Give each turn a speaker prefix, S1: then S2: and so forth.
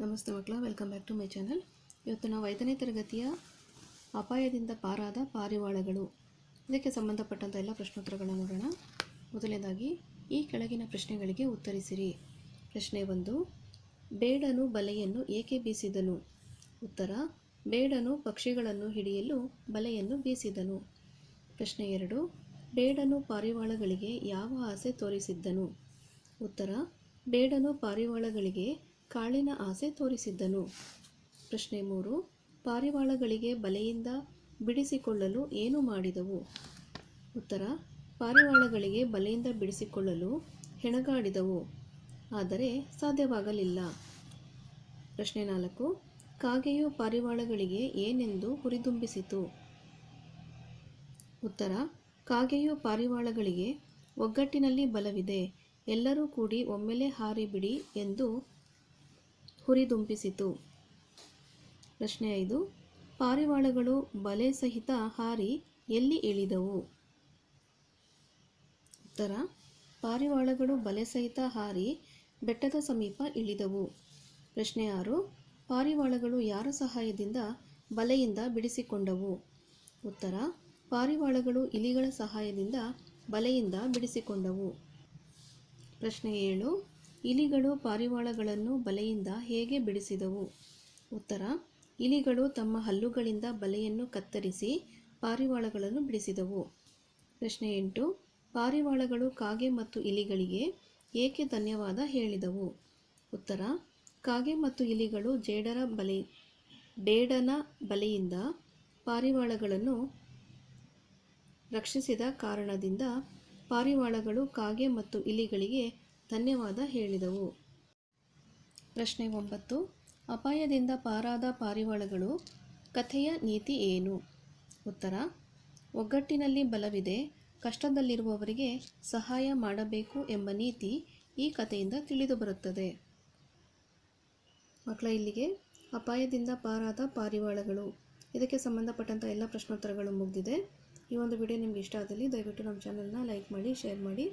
S1: ನಮಸ್ತೆ ಮಕ್ಕಳ welcome back to my channel ಇವತ್ತು ನಾವು ಐದನೇ ತರಗತಿಯ ಅಪಾಯದಿಂದ ಪಾರಾದ ಪಾರಿವಾಳಗಳು. ಇದಕ್ಕೆ ಸಂಬಂಧಪಟ್ಟಂಥ ಎಲ್ಲ ಪ್ರಶ್ನೋತ್ತರಗಳನ್ನು ನೋಡೋಣ. ಮೊದಲನೇದಾಗಿ, ಈ ಕೆಳಗಿನ ಪ್ರಶ್ನೆಗಳಿಗೆ ಉತ್ತರಿಸಿರಿ. ಪ್ರಶ್ನೆ ಒಂದು, ಬೇಡನು ಬಲೆಯನ್ನು ಏಕೆ ಬೀಸಿದನು? ಉತ್ತರ, ಬೇಡನು ಪಕ್ಷಿಗಳನ್ನು ಹಿಡಿಯಲು ಬಲೆಯನ್ನು ಬೀಸಿದನು. ಪ್ರಶ್ನೆ ಎರಡು, ಬೇಡನು ಪಾರಿವಾಳಗಳಿಗೆ ಯಾವ ಆಸೆ ತೋರಿಸಿದ್ದನು? ಉತ್ತರ, ಬೇಡನು ಪಾರಿವಾಳಗಳಿಗೆ ಕಾಳಿನ ಆಸೆ ತೋರಿಸಿದ್ದನು. ಪ್ರಶ್ನೆ ಮೂರು, ಪಾರಿವಾಳಗಳಿಗೆ ಬಲೆಯಿಂದ ಬಿಡಿಸಿಕೊಳ್ಳಲು ಏನು ಮಾಡಿದವು? ಉತ್ತರ, ಪಾರಿವಾಳಗಳಿಗೆ ಬಲೆಯಿಂದ ಬಿಡಿಸಿಕೊಳ್ಳಲು ಹೆಣಗಾಡಿದವು, ಆದರೆ ಸಾಧ್ಯವಾಗಲಿಲ್ಲ. ಪ್ರಶ್ನೆ ನಾಲ್ಕು, ಕಾಗೆಯು ಪಾರಿವಾಳಗಳಿಗೆ ಏನೆಂದು ಹುರಿದುಂಬಿಸಿತು? ಉತ್ತರ, ಕಾಗೆಯು ಪಾರಿವಾಳಗಳಿಗೆ ಒಗ್ಗಟ್ಟಿನಲ್ಲಿ ಬಲವಿದೆ, ಎಲ್ಲರೂ ಕೂಡಿ ಒಮ್ಮೆಲೆ ಹಾರಿಬಿಡಿ ಎಂದು ಹುರಿದುಂಬಿಸಿತು. ಪ್ರಶ್ನೆ ಐದು. ಪಾರಿವಾಳಗಳು ಬಲೆ ಸಹಿತ ಹಾರಿ ಎಲ್ಲಿ ಇಳಿದವು? ಉತ್ತರ. ಪಾರಿವಾಳಗಳು ಬಲೆ ಸಹಿತ ಹಾರಿ ಬೆಟ್ಟದ ಸಮೀಪ ಇಳಿದವು. ಪ್ರಶ್ನೆ ಆರು. ಪಾರಿವಾಳಗಳು ಯಾರ ಸಹಾಯದಿಂದ ಬಲೆಯಿಂದ ಬಿಡಿಸಿಕೊಂಡವು? ಉತ್ತರ. ಪಾರಿವಾಳಗಳು ಇಲಿಗಳ ಸಹಾಯದಿಂದ ಬಲೆಯಿಂದ ಬಿಡಿಸಿಕೊಂಡವು. ಪ್ರಶ್ನೆ ಏಳು. ಇಲಿಗಳು ಪಾರಿವಾಳಗಳನ್ನು ಬಲೆಯಿಂದ ಹೇಗೆ ಬಿಡಿಸಿದವು? ಉತ್ತರ, ಇಲಿಗಳು ತಮ್ಮ ಹಲ್ಲುಗಳಿಂದ ಬಲೆಯನ್ನು ಕತ್ತರಿಸಿ ಪಾರಿವಾಳಗಳನ್ನು ಬಿಡಿಸಿದವು. ಪ್ರಶ್ನೆ ಎಂಟು, ಪಾರಿವಾಳಗಳು ಕಾಗೆ ಮತ್ತು ಇಲಿಗಳಿಗೆ ಏಕೆ ಧನ್ಯವಾದ ಹೇಳಿದವು? ಉತ್ತರ, ಕಾಗೆ ಮತ್ತು ಇಲಿಗಳು ಜೇಡರ ಬಲೆ ಬೇಡನ ಬಲೆಯಿಂದ ಪಾರಿವಾಳಗಳನ್ನು ರಕ್ಷಿಸಿದ ಕಾರಣದಿಂದ ಪಾರಿವಾಳಗಳು ಕಾಗೆ ಮತ್ತು ಇಲಿಗಳಿಗೆ ಧನ್ಯವಾದ ಹೇಳಿದವು. ಪ್ರಶ್ನೆ ಒಂಬತ್ತು. ಅಪಾಯದಿಂದ ಪಾರಾದ ಪಾರಿವಾಳಗಳು, ಕಥೆಯ ನೀತಿ ಏನು? ಉತ್ತರ. ಒಗ್ಗಟ್ಟಿನಲ್ಲಿ ಬಲವಿದೆ, ಕಷ್ಟದಲ್ಲಿರುವವರಿಗೆ ಸಹಾಯ ಮಾಡಬೇಕು ಎಂಬ ನೀತಿ ಈ ಕಥೆಯಿಂದ ತಿಳಿದುಬರುತ್ತದೆ. ಮಕ್ಕಳ, ಇಲ್ಲಿಗೆ ಅಪಾಯದಿಂದ ಪಾರಾದ ಪಾರಿವಾಳಗಳು. ಇದಕ್ಕೆ ಸಂಬಂಧಪಟ್ಟಂಥ ಎಲ್ಲ ಪ್ರಶ್ನೋತ್ತರಗಳು ಮುಗಿದಿದೆ. ಈ ಒಂದು ವಿಡಿಯೋ ನಿಮಗೆ ಇಷ್ಟ ಆದಲ್ಲಿ ದಯವಿಟ್ಟು ನಮ್ಮ ಚಾನಲ್ನ ಲೈಕ್ ಮಾಡಿ ಶೇರ್ ಮಾಡಿ.